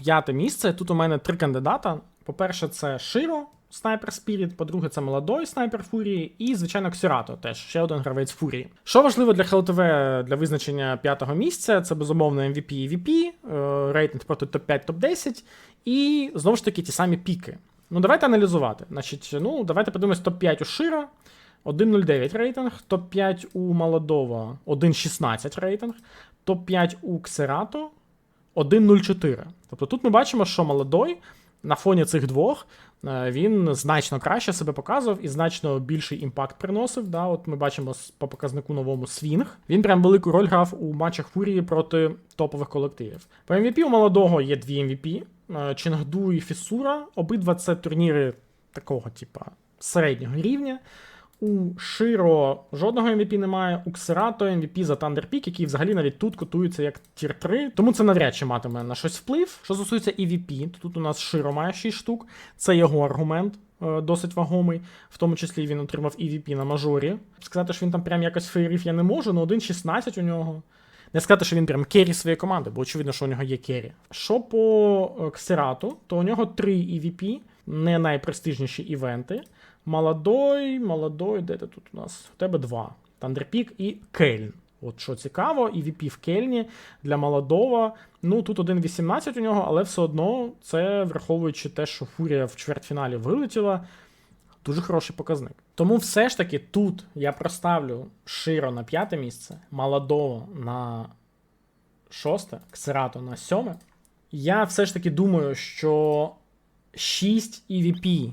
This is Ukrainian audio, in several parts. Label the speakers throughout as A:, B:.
A: п'яте місце. Тут у мене три кандидата. По-перше, це Широ, Снайпер Спіріт, по-друге, це молодой снайпер Фурії, і, звичайно, Ксюрато, теж ще один гравець Фурії. Що важливо для ХЛТВ для визначення п'ятого місця, це безумовно MVP і VP, е, рейтинг проти топ-5, топ-10, і знову ж таки ті самі піки. Ну, давайте аналізувати. Значить, ну, давайте подивимось топ-5 у Широ. 1.09 рейтинг, топ-5 у молодого 1.16 рейтинг, топ-5 у Ксерато 1.04. Тобто тут ми бачимо, що молодой на фоні цих двох е, він значно краще себе показував і значно більший імпакт приносив. Да? От ми бачимо по показнику новому свінг. Він прям велику роль грав у матчах Фурії проти топових колективів. По MVP у молодого є дві MVP: е, Чингду і Фісура. Обидва це турніри такого, типа, середнього рівня. У Широ жодного MVP немає, у Ксерато MVP за Peak, який взагалі навіть тут котується як тір 3, тому це навряд чи матиме на щось вплив. Що стосується EVP, то тут у нас Широ має 6 штук, це його аргумент. е, Досить вагомий, в тому числі він отримав EVP на мажорі. Сказати, що він там прям якось феєрів я не можу, але 1.16 у нього. Не сказати, що він прям керрі своєї команди, бо очевидно, що у нього є керрі. Що по Ксерату, то у нього 3 EVP, не найпрестижніші івенти. Молодой, молодой, де ти тут у нас? У тебе два. Тандерпік і Кельн. От що цікаво, EVP в Кельні для молодого. Ну тут 1.18 у нього, але все одно це враховуючи те, що Фурія в чвертьфіналі вилетіла. Дуже хороший показник. Тому все ж таки тут я проставлю Широ на п'яте місце, молодого на шосте, Ксерато на сьоме. Я все ж таки думаю, що 6 EVP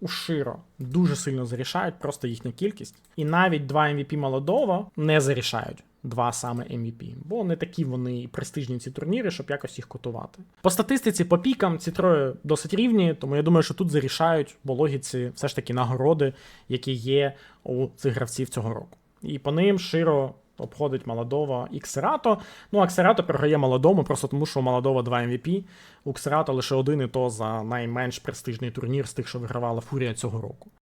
A: у Широ дуже сильно зарішають, просто їхня кількість. І навіть два MVP молодого не зарішають. Два саме MVP, бо не такі вони престижні ці турніри, щоб якось їх котувати. По статистиці, по пікам ці троє досить рівні, тому я думаю, що тут зарішають по логіці все ж таки нагороди, які є у цих гравців цього року. І по ним Широ обходить молодого і Ксерато. Ну, а Ксерато програє молодому, просто тому що у молодого 2 MVP, у Ксерато лише один і то за найменш престижний турнір з тих, що вигравала Фурія цього року.